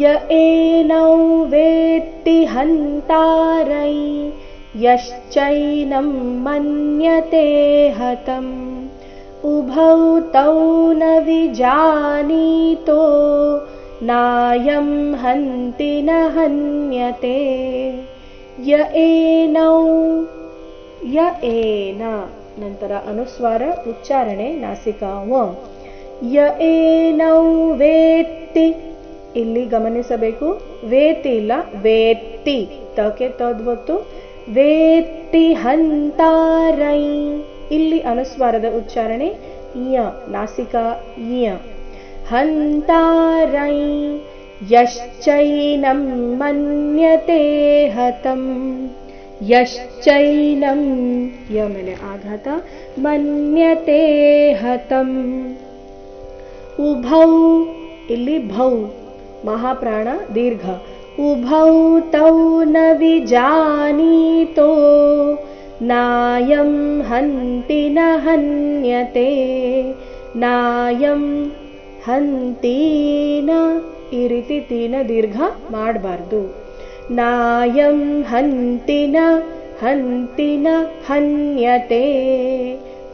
य एनौ वेत्ति हन्तारै यश्चैनं मन्यते हतम् उभौ तौ न विजानीतो नायं हन्ति न हन्यते य एनौ य एन ನಂತರ ಅನುಸ್ವಾರ ಉಚ್ಚಾರಣೆ ನಾಸಿಕಾ ವ ಯ ಏನೌ ವೇತ್ತಿ ಇಲ್ಲಿ ಗಮನಿಸಬೇಕು. ವೇತಿ ಇಲ್ಲ. ವೇತ್ತಿ. ತಕೆ ತದ್ವತ್ತು ವೇತ್ತಿ ಹಂತಾರೈ. ಇಲ್ಲಿ ಅನುಸ್ವಾರದ ಉಚ್ಚಾರಣೆ ಇಯ ನಾಸಿಕ ಇಯ ಹಂತಾರೈ. ಯಶ್ಚೈನಂ ಮನ್ಯತೆ ಹತಂ. ಯಶ್ಚೈನಂ ಯ ಮೇಲೆ ಆಘಾತ. ಮನ್ಯತೆ ಹತಂ. ಉಭೌ. ಇಲ್ಲಿ ಭೌ. ಮಹಾಪ್ರಾಣ ದೀರ್ಘ ಉಭೌ ತೌ ನ ವಿಜಾನೀತೋ ನಾಯಂ ಹಂತಿ ನ ಹನ್ಯತೆ ನಾಯಂ ಹಂತೀನ ಈ ರೀತಿ ತೀನ ದೀರ್ಘ ಮಾಡಬಾರ್ದು ನಾಯಂ ಹಂತಿನ ಹಂತಿನ ಹನ್ಯತೆ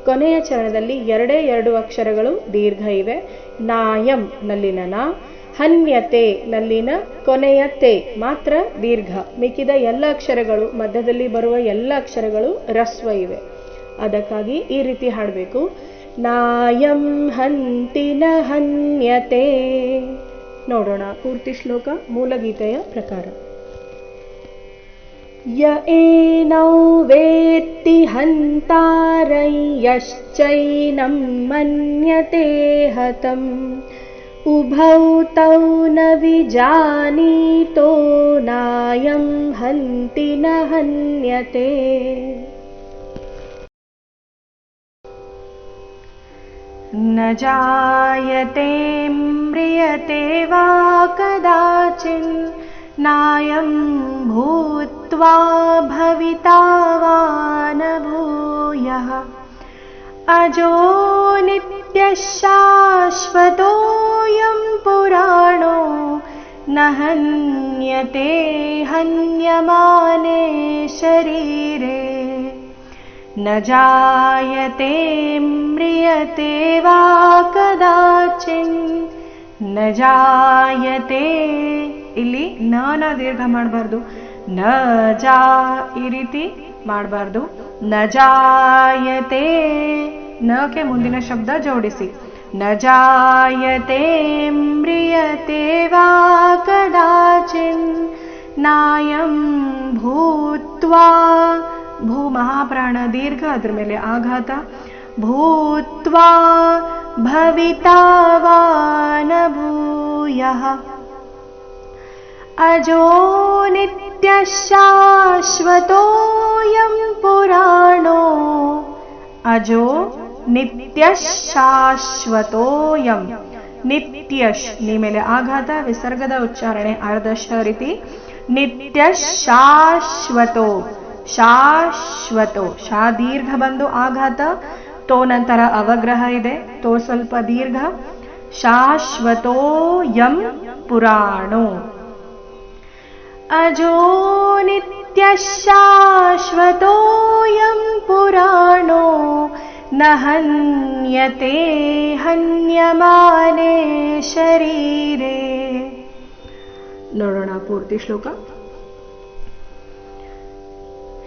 ಕೊನೆಯ ಚರಣದಲ್ಲಿ ಎರಡೇ ಎರಡು ಅಕ್ಷರಗಳು ದೀರ್ಘ ಇವೆ. ನಾಯಂ ನಲ್ಲಿನ ನಾ, ಹನ್ಯತೆ ನಲ್ಲಿನ ಕೊನೆಯ ತೆ ಮಾತ್ರ ದೀರ್ಘ. ಮಿಕ್ಕಿದ ಎಲ್ಲ ಅಕ್ಷರಗಳು, ಮಧ್ಯದಲ್ಲಿ ಬರುವ ಎಲ್ಲ ಅಕ್ಷರಗಳು ರಸ್ವ ಇವೆ. ಅದಕ್ಕಾಗಿ ಈ ರೀತಿ ಹಾಡಬೇಕು. ನಾಯಂ ಹಂತಿನ ಹನ್ಯತೆ. ನೋಡೋಣ ಪೂರ್ತಿ ಶ್ಲೋಕ ಮೂಲಗೀತೆಯ ಪ್ರಕಾರ. य एनौ वेत्ति हन्तारै यश्चैनं मन्यते हतम्। उभौ तौ न विजानीतो नायं हन्ति न हन्यते। न जायते म्रियते वा कदाचिन् नायं भूत्वा भविता वा न भूयः अजो नित्यशाश्वतोऽयं पुराणो न हन्यते हन्यमाने शरीरे न जायते म्रियते वा कदाचिन् न जायते ಇಲ್ಲಿ ನ ನ ದೀರ್ಘ ಮಾಡಬಾರ್ದು ನ ಜಾ ಈ ರೀತಿ ಮಾಡಬಾರ್ದು ನ ಜಾಯತೆ ನಕ್ಕೆ ಮುಂದಿನ ಶಬ್ದ ಜೋಡಿಸಿ ನ ಜಾಯತೆ ಮ್ರಿಯತೆ ವಾ ಕದಾಚಿನ್ ನಾಯಂ ಭೂತ್ವಾ ಭೂ ಮಹಾಪ್ರಾಣ ದೀರ್ಘ ಅದ್ರ ಮೇಲೆ ಆಘಾತ ಭೂತ್ವಾ ಭವಿತಾ ವಾ ನ ಭೂಯಃ अजो नित्यशाश्वतोऽयं पुराणो अजो ನಿತ್ಯಶಾಶ್ವತೋಯಂ ನಿತ್ಯಶ್ ನೀ ಮೇಲೆ ಆಘಾತ ವಿಸರ್ಗದ ಉಚ್ಚಾರಣೆ ಅರ್ಧಶ ರೀತಿ ನಿತ್ಯ ಶಾಶ್ವತೋ ಶಾಶ್ವತೋ ಶಾ ದೀರ್ಘ ಬಂದು ಆಘಾತ ತೋ ನಂತರ ಅವಗ್ರಹ ಇದೆ ತೋ ಸ್ವಲ್ಪ ದೀರ್ಘ ಶಾಶ್ವತೋ ಯಂ ಪುರಾಣೋ अजो नित्यशाश्वतोऽयं पुराणो न हन्यते हन्यमाने शरीरे। नूर्तिश्लोक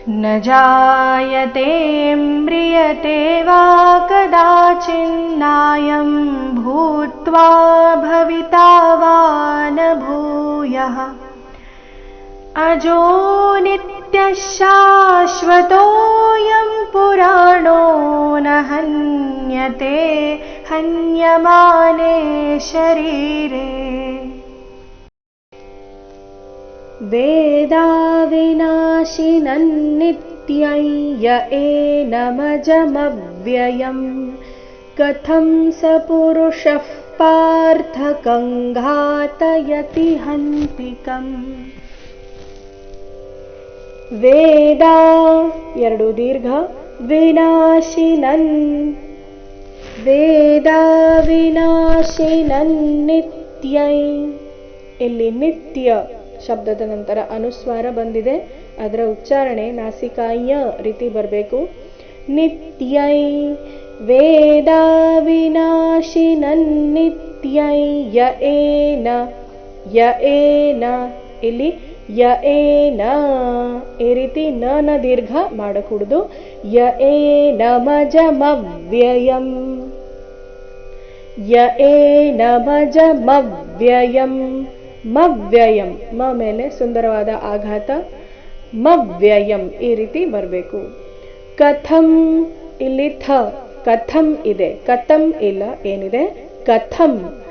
न जायते म्रियते वा कदाचिन्नायं भूत्वा भविता वा न भूयः। अजो नित्यशाश्वतोऽयं पुराणो न हन्यते हन्यमाने शरीरे। वेदाविनाशिनन्नित्यै य एनमजमव्ययम् कथं स पुरुषः पार्थकङ्घातयति हन्तिकम् ವೇದ, ಎರಡು ದೀರ್ಘ ವಿನಾಶಿನನ್. ವೇದ ವಿನಾಶಿನನ್ ನಿತ್ಯ. ಇಲ್ಲಿ ನಿತ್ಯ ಶಬ್ದದ ನಂತರ ಅನುಸ್ವಾರ ಬಂದಿದೆ. ಅದರ ಉಚ್ಚಾರಣೆ ನಾಸಿಕಾಯ ರೀತಿ ಬರಬೇಕು. ನಿತ್ಯೈ ವೇದಾವಿನಾಶಿನನ್ನಿತ್ಯೈ ಯ ಏನ ಯ ಏನ. ಇಲ್ಲಿ ಯ ಏನ ಈ ರೀತಿ ನ ನ ದೀರ್ಘ ಮಾಡಕೂಡುದು. ಯ ಏನಮಜಮವ್ಯಯಂ ಯ ಏನಮಜಮವ್ಯಯಂ ಮವ್ಯಯಂ ಮ ಮೇಲೆ ಸುಂದರವಾದ ಆಘಾತ. ಮವ್ಯಯಂ ಈ ರೀತಿ ಬರಬೇಕು. ಕಥಂ ಇಲ್ಲಿ ಥ, ಕಥಂ ಇದೆ. ಕಥಂ ಇಲ್ಲ, ಏನಿದೆ? ಕಥಂ.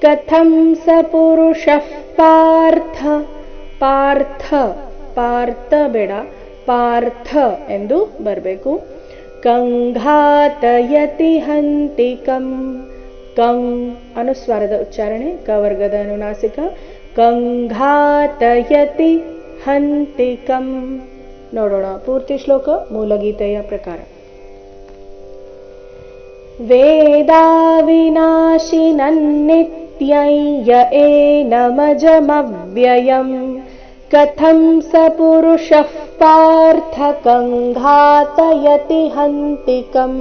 ಕಥಂ ಸ ಪುರುಷ ಪಾರ್ಥ. ಪಾರ್ಥ ಪಾರ್ಥ ಬೇಡ ಪಾರ್ಥ ಎಂದು ಬರಬೇಕು ಕಂಘಾತಯತಿ ಹಂತಿಕಂ ಕಂ ಅನುಸ್ವಾರದ ಉಚ್ಚಾರಣೆ ಕವರ್ಗದ ಅನುನಾಸಿಕ ಕಂಘಾತಯತಿ ಹಂತಿಕಂ ನೋಡೋಣ ಪೂರ್ತಿ ಶ್ಲೋಕ ಮೂಲಗೀತೆಯ ಪ್ರಕಾರ वेदाविनाशिनन्नित्यै य एनमजमव्ययम् कथं स पुरुषः पार्थकङ्घातयति हन्तिकम्